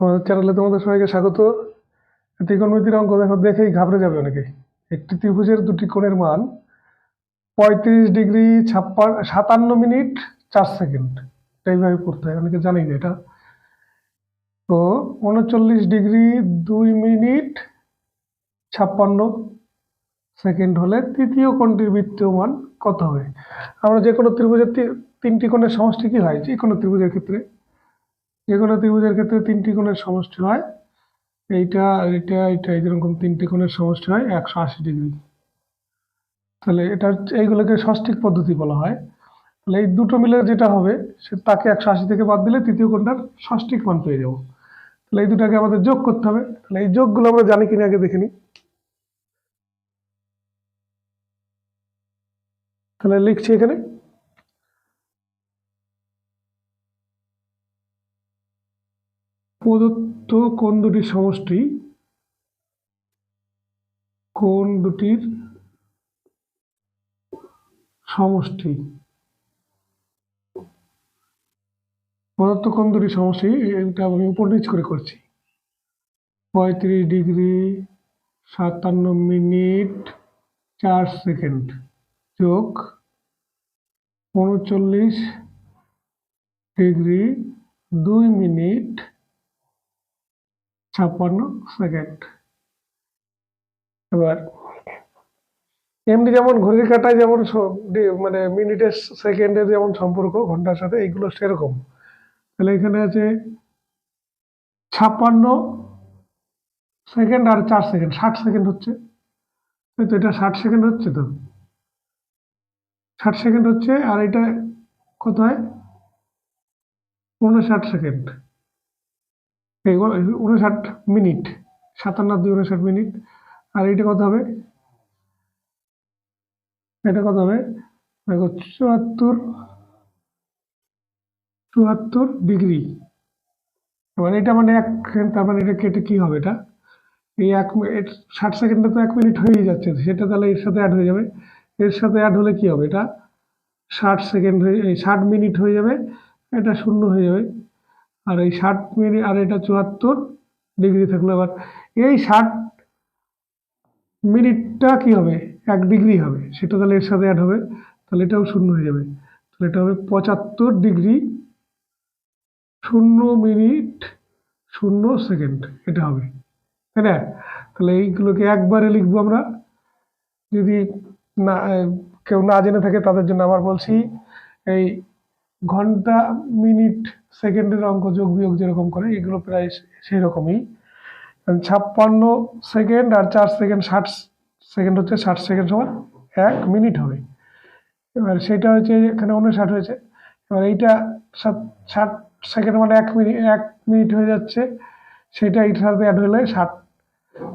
আমাদের চ্যানেলে তোমাদের সবাইকে স্বাগত। ত্রিকোণমিতির অঙ্ক, দেখো, দেখেই ঘাবড়ে যাবে অনেকে। একটি ত্রিভুজের দুটি কোণের মান পঁয়ত্রিশ ডিগ্রি ছাপ্পান্ন সাতান্ন মিনিট চার সেকেন্ড। এইভাবে করতে হয়, অনেকে জানেই না এটা। তো উনচল্লিশ ডিগ্রি দুই মিনিট ছাপ্পান্ন সেকেন্ড হলে তৃতীয় কোণটির বৃত্তীয় মান কত হবে? আমরা যে কোনো ত্রিভুজের তিনটি কোণের সমষ্টি কি হয়? যে কোনো ত্রিভুজের ক্ষেত্রে। কোনো ত্রিভুজের ক্ষেত্রে তিনটি কোণের সমষ্টি হয়। এইটা এইটা এইটা, এই যেরকম তিনটি কোণের সমষ্টি হয়, একশো আশি ডিগ্রি। তাহলে এটা এইগুলোকে ষষ্ঠিক পদ্ধতি বলা হয়। তাহলে এই দুটো মিলে যেটা হবে, সে তাকে একশো আশি থেকে বাদ দিলে তৃতীয় কোণটার ষষ্ঠিক মান পেয়ে যাব। তাহলে এই দুটাকে আমাদের যোগ করতে হবে। তাহলে এই যোগগুলো আমরা জানি কিনা আগে দেখে তাহলে লিখছি এখানে। প্রদত্ত কোন দুটির সমষ্টি? কোন দুটির সমষ্টি? প্রদত্ত কোন দুটির সমষ্টি? এটা আমি উপর নিচ করে করছি। পঁয়ত্রিশ ডিগ্রি সাতান্ন মিনিট চার সেকেন্ড যোগ উনচল্লিশ ডিগ্রি দুই মিনিট ছাপ্পান্ন সেকেন্ড এবার এমনি যেমন ঘড়ির কাটায় যেমন মানে মিনিটের সেকেন্ডের যেমন সম্পর্ক, ঘণ্টার সাথে এইগুলো সেরকম। তাহলে এখানে আছে ছাপ্পান্ন সেকেন্ড আর চার সেকেন্ড ষাট সেকেন্ড হচ্ছে। তো এটা ষাট সেকেন্ড হচ্ছে তো। ষাট সেকেন্ড হচ্ছে আর এটা কত হয়? উনষাট সেকেন্ড এই উনষাট মিনিট, সাতান্ন দুই উনষাট মিনিট। আর এটা কত হবে? এটা কত হবে? চুয়াত্তর চুয়াত্তর ডিগ্রি। এবার এটা মানে এক, তার মানে এটা কেটে কি হবে এটা? এই এক ষাট সেকেন্ডে তো এক মিনিট হয়েই যাচ্ছে, সেটা তাহলে এর সাথে অ্যাড হয়ে যাবে। এর সাথে অ্যাড হলে কি হবে এটা? ষাট সেকেন্ড হয়ে ষাট মিনিট হয়ে যাবে, এটা শূন্য হয়ে যাবে। আর এই ষাট মিনিট আর এটা চুয়াত্তর ডিগ্রি থাকল। আবার এই ষাট মিনিটটা কি হবে? এক ডিগ্রি হবে। সেটা তাহলে এর সাথে অ্যাড হবে। তাহলে এটাও শূন্য হয়ে যাবে। তাহলে এটা হবে পঁচাত্তর ডিগ্রি শূন্য মিনিট শূন্য সেকেন্ড এটা হবে। তাই না? তাহলে এইগুলোকে একবারে লিখব আমরা। যদি না কেউ না জেনে থাকে, তাদের জন্য আবার বলছি, এই ঘণ্টা, মিনিট, সেকেন্ডের অঙ্ক যোগ বিয়োগ যেরকম করে, এগুলো প্রায় সেই রকমই ছাপ্পান্ন সেকেন্ড আর চার সেকেন্ড, ষাট সেকেন্ড হচ্ছে ষাট সেকেন্ড সমান এক মিনিট হবে। এবার সেটা হচ্ছে এখানে উনষাট হয়েছে। এবার এইটা সাত ষাট সেকেন্ড মানে এক মিনিট এক মিনিট হয়ে যাচ্ছে। সেটা এটার সাথে অ্যাড হলে ষাট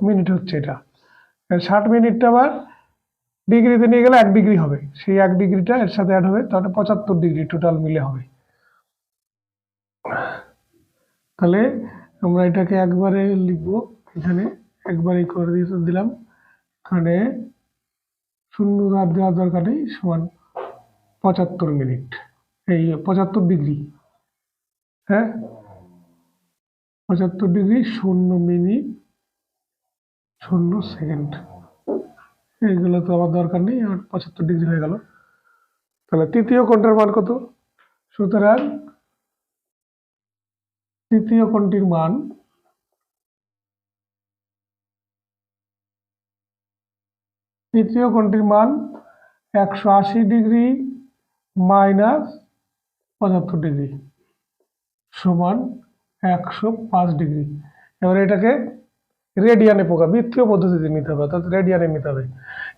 মিনিট হচ্ছে এটা। ষাট মিনিটটা আবার ডিগ্রিতে নিয়ে গেলে এক ডিগ্রি হবে। সেই এক ডিগ্রিটা এর সাথে অ্যাড হবে, তাহলে পঁচাত্তর ডিগ্রি টোটাল মিলে হবে। তাহলে আমরা এটাকে একবারে লিখব, এখানে একবারেই করে দিয়ে দিলাম। এখানে শূন্য আর দেওয়ার দরকার নেই, সমান পঁচাত্তর মিনিট। এই পঁচাত্তর ডিগ্রি হ্যাঁ? পঁচাত্তর ডিগ্রি, শূন্য মিনিট, শূন্য সেকেন্ড। এইগুলো তো আমার দরকার নেই পঁচাত্তর ডিগ্রি হয়ে গেল। তাহলে তৃতীয় কোণটার মান কত? সুতরাং তৃতীয় কোণটির মান তৃতীয় কোণটির মান একশো আশি ডিগ্রি মাইনাস পঁচাত্তর ডিগ্রি সমান একশো পাঁচ ডিগ্রি এবার এটাকে রেডিয়ানে প্রকার বৃত্তীয় পদ্ধতিতে নিতে হবে, অর্থাৎ রেডিয়ানে নিতে হবে।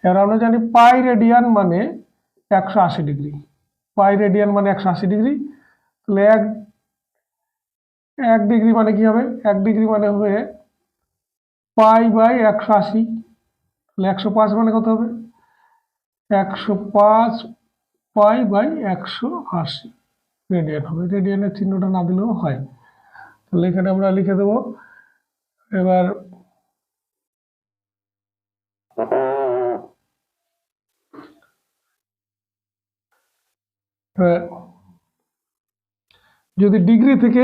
এবার আমরা জানি পাই রেডিয়ান মানে একশো আশি ডিগ্রি। পাই রেডিয়ান মানে একশো আশি ডিগ্রি। তাহলে এক এক ডিগ্রি মানে কি হবে? এক ডিগ্রি মানে হবে পাই বাই একশো আশি। তাহলে একশো পাঁচ মানে কত হবে? একশো পাঁচ পাই বাই একশো আশি। রেডিয়ান হবে। রেডিয়ানের চিহ্নটা না দিলেও হয়। তাহলে এখানে আমরা লিখে দেবো, এবার যদি ডিগ্রি থেকে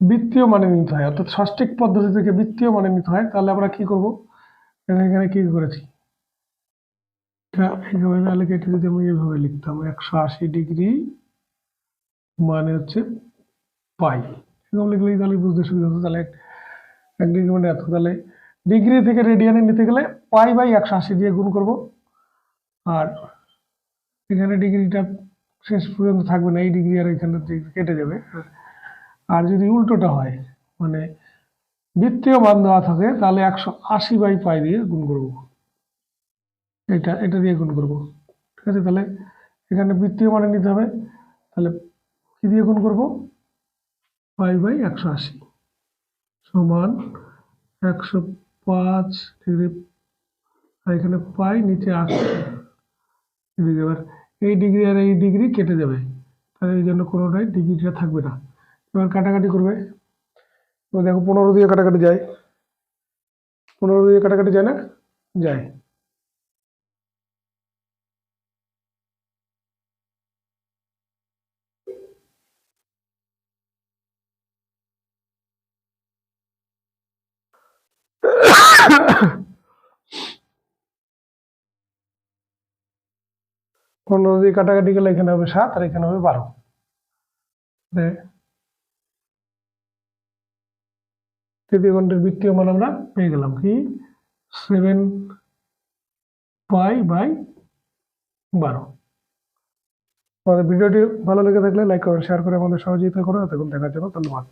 বৃত্তীয় মানে নিতে হয়, অর্থাৎ ষষ্ঠিক পদ্ধতি থেকে বৃত্তীয় মানে নিতে হয়, তাহলে আমরা কি করব? এখানে কি করেছি? তাহলে কেটে যদি আমি এইভাবে লিখতাম, একশো আশি ডিগ্রি মানে হচ্ছে পাই। এরকম লিখলেই তাহলে বুঝতে সুবিধা হতো, তাহলে এক ডিগ্রি মানে এত। তাহলে ডিগ্রি থেকে রেডিয়ানে নিতে গেলে পাই বাই একশো আশি দিয়ে গুণ করব, আর এখানে ডিগ্রিটা শেষ পর্যন্ত থাকবে না, এই ডিগ্রি আর এখানে কেটে যাবে। আর যদি উল্টোটা হয় মানে বৃত্তীয় মান দেওয়া থাকে, তাহলে একশো আশি বাই পাই দিয়ে গুণ করব। এটা এটা দিয়ে গুণ করব। ঠিক আছে? তাহলে এখানে বৃত্তীয় মানে নিতে হবে। তাহলে কি দিয়ে গুণ করব? পাই বাই একশো আশি সমান একশো পাঁচ ডিগ্রি, আর এখানে পাই নিচে ডিগ্রি এবার এই ডিগ্রি আর এই ডিগ্রি কেটে যাবে। তাহলে এই জন্য কোনোটাই ডিগ্রিটা থাকবে না। এবার কাটাকাটি করবে। এবার দেখো পনেরো দিয়ে কাটাকাটি যায়। পনেরো দিয়ে কাটাকাটি যায় না? যায়। পনেরো দিয়ে কাটাকাটি গেলে এখানে হবে সাত আর এখানে হবে বারো। তৃতীয় ঘণ্টার বৃত্তীয় মান আমরা পেয়ে গেলাম কি? সেভেন পাই বাই বারো। আমাদের ভিডিওটি ভালো লেগে থাকলে লাইক করেন শেয়ার করে, আমাদের সহযোগিতা করো। এতক্ষণ দেখার জন্য ধন্যবাদ।